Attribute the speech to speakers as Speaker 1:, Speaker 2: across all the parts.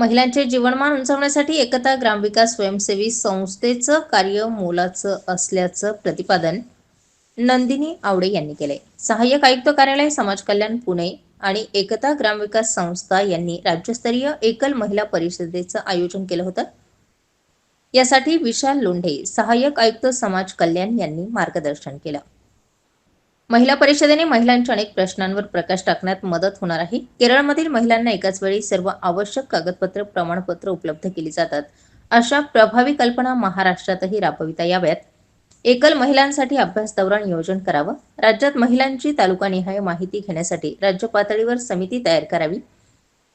Speaker 1: महिलांचे जीवनमान उंचावण्यासाठी एकता ग्रामविकास स्वयंसेवी संस्थेचं कार्य मोलाचं असल्याचं प्रतिपादन नंदिनी आवडे यांनी केले सहाय्यक आयुक्त कार्यालय समाज कल्याण पुणे आणि एकता ग्रामविकास संस्था यांनी राज्यस्तरीय एकल महिला परिषदेचं आयोजन केलं होतं. यासाठी विशाल लोंढे सहाय्यक आयुक्त समाज कल्याण यांनी मार्गदर्शन केलं. महिला परिषदेने महिलांच्या अनेक प्रश्नांवर प्रकाश टाकण्यात मदत होणार आहे. केरळमधील महिलांना एकाच वेळी सर्व आवश्यक कागदपत्र प्रमाणपत्र उपलब्ध केली जातात. अशा प्रभावी कल्पना महाराष्ट्रातही राबविता याव्यात. एकल महिलांसाठी अभ्यास दौरा नियोजन करावं. राज्यात महिलांची तालुकानिहाय माहिती घेण्यासाठी राज्य पातळीवर समिती तयार करावी.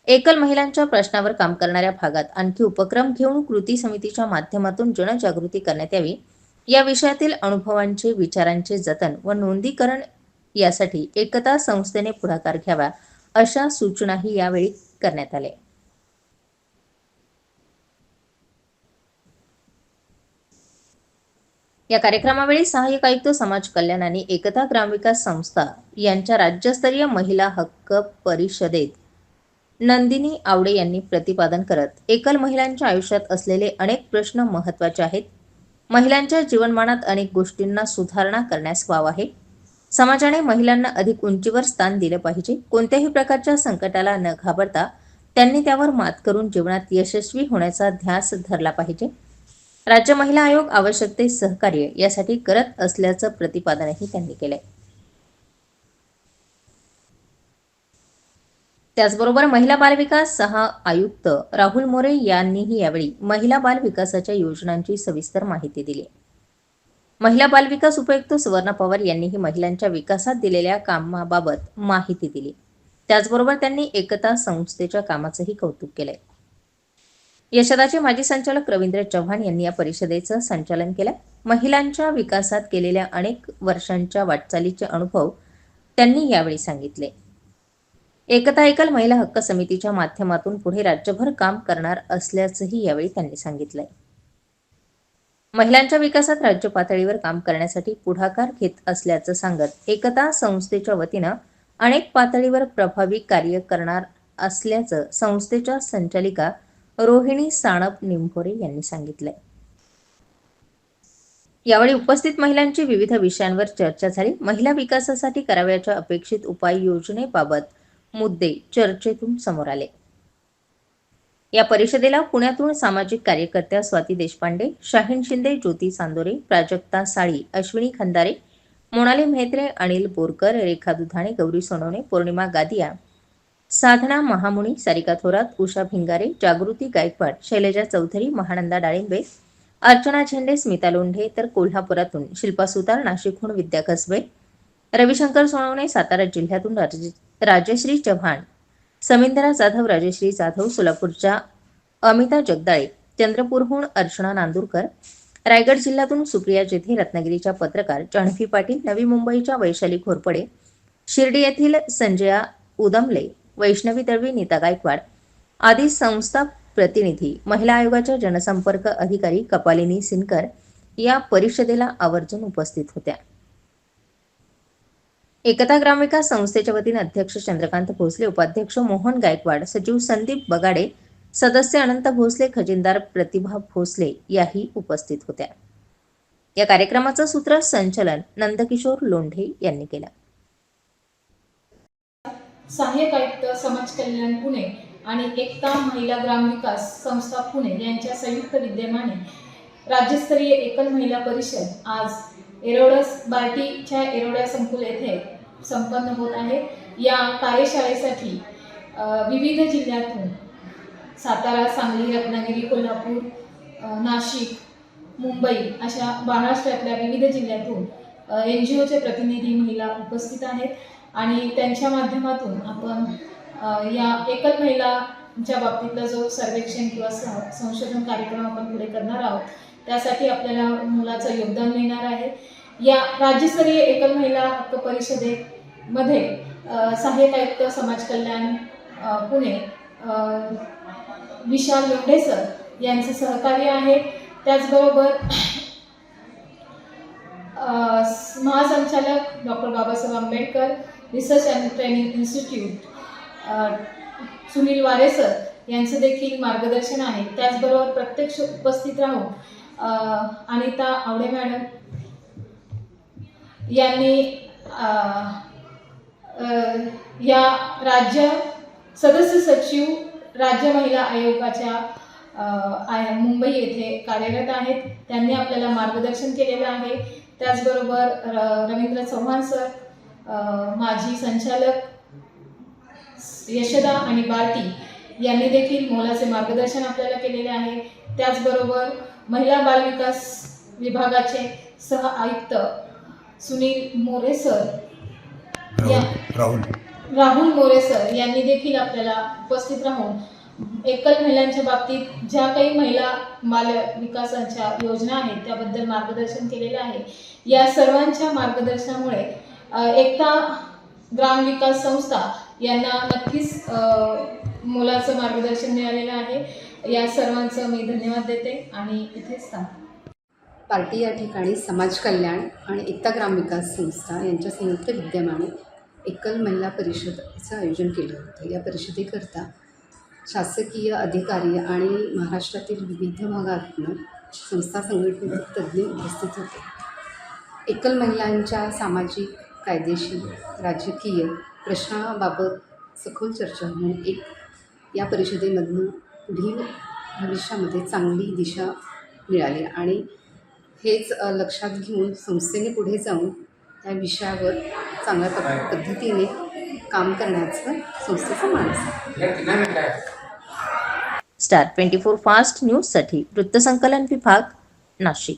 Speaker 1: एकल महिलांच्या प्रश्नावर काम करणाऱ्या भागात आणखी उपक्रम घेऊन कृती समितीच्या माध्यमातून जनजागृती करण्यात यावी. या विषयातील अनुभवांचे विचारांचे जतन व नोंदीकरण यासाठी एकता संस्थेने पुढाकार घ्यावा अशा सूचनाही यावेळी करण्यात आल्या. या कार्यक्रमावेळी सहाय्यक आयुक्त समाज कल्याण आणि एकता ग्रामविकास संस्था यांच्या राज्यस्तरीय महिला हक्क परिषदेत नंदिनी आवडे यांनी प्रतिपादन करत एकल महिलांच्या आयुष्यात असलेले अनेक प्रश्न महत्त्वाचे आहेत. महिलांच्या जीवनमानात अनेक गोष्टींना सुधारणा करण्यास वाव आहे. समाजाने महिलांना अधिक उंचीवर स्थान दिलं पाहिजे. कोणत्याही प्रकारच्या संकटाला न घाबरता त्यांनी त्यावर मात करून जीवनात यशस्वी होण्याचा ध्यास धरला पाहिजे. राज्य महिला आयोग आवश्यक ते सहकार्य यासाठी करत असल्याचं प्रतिपादनही त्यांनी केलंय. त्याचबरोबर महिला बालविकास सहा आयुक्त राहुल मोरे यांनीही यावेळी महिला बालविकासाच्या योजनांची सविस्तर माहिती दिली. महिला बालविकास उपायुक्त सुवर्णा पवार यांनीही महिलांच्या विकासात दिलेल्या कामाबाबत माहिती दिली. त्याचबरोबर त्यांनी एकता संस्थेच्या कामाचंही कौतुक केलंय. यशदाचे माजी संचालक रवींद्र चव्हाण यांनी या परिषदेचं संचालन केलं. महिलांच्या विकासात केलेल्या अनेक वर्षांच्या वाटचालीचे अनुभव त्यांनी यावेळी सांगितले. एकता एकल महिला हक्क समितीच्या माध्यमातून पुढे राज्यभर काम करणार असल्याचंही यावेळी त्यांनी सांगितलंय. महिलांच्या विकासात राज्य पातळीवर काम करण्यासाठी पुढाकार घेत असल्याचं सांगत एकता संस्थेच्या वतीनं अनेक पातळीवर प्रभावी कार्य करणार असल्याचं संस्थेच्या संचालिका रोहिणी साणप निंभोरे यांनी सांगितलंय. यावेळी उपस्थित महिलांची विविध विषयांवर चर्चा झाली. महिला विकासासाठी करावयाच्या अपेक्षित उपाययोजनेबाबत मुद्दे चर्चेतून समोर आले. या परिषदेला पुण्यातून सामाजिक कार्यकर्त्या स्वाती देशपांडे शाहीन शिंदे ज्योती चांदोरे प्राजक्ता साळी अश्विनी खंदारे मोनाली म्हेत्रे अनिल बोरकर रेखा दुधाणे गौरी सोनवणे पौर्णिमा गादिया साधना महामुनी सारिका थोरात उषा भिंगारे जागृती गायकवाड शैलजा चौधरी महानंदा डाळिंबे अर्चना झेंडे स्मिता लोंढे तर कोल्हापुरातून शिल्पा सुतार नाशिकहून विद्या कसबे रविशंकर सोनवणे सातारा जिल्ह्यातून राजश्री चव्हाण समिंदरा जाधव राजश्री जाधव सोलापूरच्या अमिता जगदाळे चंद्रपूरहून अर्चना नांदूरकर रायगड जिल्ह्यातून सुप्रिया जेथे रत्नागिरीच्या पत्रकार जान्हवी पाटील नवी मुंबईच्या वैशाली घोरपडे शिर्डी येथील संजया उदमले वैष्णवी दळवी नीता गायकवाड आदी संस्था प्रतिनिधी महिला आयोगाच्या जनसंपर्क अधिकारी कपालिनी सिनकर या परिषदेला आवर्जून उपस्थित होत्या. एकता ग्रामविकास संस्थेच्या वतीने अध्यक्ष चंद्रकांत भोसले उपाध्यक्ष मोहन गायकवाड सचिव संदीप बगाडे सदस्य अनंत भोसले खजिनदार प्रतिभा भोसले याही उपस्थित होत्या. या कार्यक्रमाचं सूत्र संचलन नंदकिशोर लोंढे यांनी केलं.
Speaker 2: सहाय्यक आयुक्त समाज कल्याण पुणे आणि एकता महिला ग्रामविकास संस्था पुणे यांच्या संयुक्त विद्यमाने राज्यस्तरीय एकल महिला परिषद आज एरोडस बार्टीच्या एरोडा संकुल येथे संपन्न होत आहे. या कार्यशाळेसाठी विविध जिल्ह्यातून सातारा सांगली रत्नागिरी कोल्हापूर नाशिक मुंबई अशा महाराष्ट्रातल्या विविध जिल्ह्यातून एन जी ओचे प्रतिनिधी महिला उपस्थित आहेत. आणि त्यांच्या माध्यमातून आपण या एकल महिलांच्या बाबतीतला जो सर्वेक्षण किंवा स- संशोधन कार्यक्रम आपण पुढे करणार आहोत त्यासाठी आपल्याला मुलाचं योगदान मिळणार आहे. या राज्यस्तरीय एकल महिला हक्क परिषदेत मध्ये सहाय्यक आयुक्त समाज कल्याण पुणे विशाल लोंढे सर यांचं सहकार्य आहे. त्याचबरोबर महासंचालक doctor Babasaheb Ambedkar research and training institute Sunil Ware sir यांचं देखील मार्गदर्शन आहे. त्याचबरोबर प्रत्यक्ष उपस्थित राहून अनिता आवडे मॅडम यांनी या राज्य सदस्य सचिव राज्य महिला आयोगाच्या आय- मुंबई येथे कार्यरत आहेत. त्यांनी आपल्याला मार्गदर्शन केलेलं आहे. त्याचबरोबर र- रवींद्र चव्हाण सर माजी संचालक यशदा आणि बार्टी यांनी देखील मोलाचे मार्गदर्शन आपल्याला केलेले आहे. त्याचबरोबर महिला बालविकास विभागाचे सह आयुक्त सुनील मोरे सर
Speaker 3: राहुल.
Speaker 2: राहुल. मोरे सर यांनी देखील आपल्याला उपस्थित राहून एकल महिलांच्या बाबतीत ज्या काही महिला बाल विकासाच्या योजना आहेत त्याबद्दल मार्गदर्शन केलेलं आहे. या सर्वांच्या मार्गदर्शनामुळे एकता ग्रामविकास संस्था यांना नक्कीच मोलाचं मार्गदर्शन मिळालेलं आहे. या सर्वांचं मी धन्यवाद देते आणि इथेच थांबते.
Speaker 4: पार्टी या ठिकाणी समाज कल्याण आणि एकता ग्राम विकास संस्था यांच्या संयुक्त विद्यमाने एकल महिला परिषदेचं आयोजन केलं होतं. या परिषदेकरता शासकीय अधिकारी आणि महाराष्ट्रातील विविध भागातून संस्था संघटनेचे तज्ज्ञ उपस्थित होते. एकल महिलांच्या सामाजिक कायदेशीर राजकीय प्रश्नाबाबत सखोल चर्चा होऊन एक या परिषदेमधनं पुढील भविष्यामध्ये चांगली दिशा मिळाली आणि हेच लक्षात घेऊन संस्थेने पुढे जाऊन या विषयावर चांगल्या पद्धतीने काम करण्याचं संस्थेचं मानस
Speaker 1: स्टार ट्वेंटी फोर फास्ट न्यूजसाठी वृत्तसंकलन विभाग नाशिक.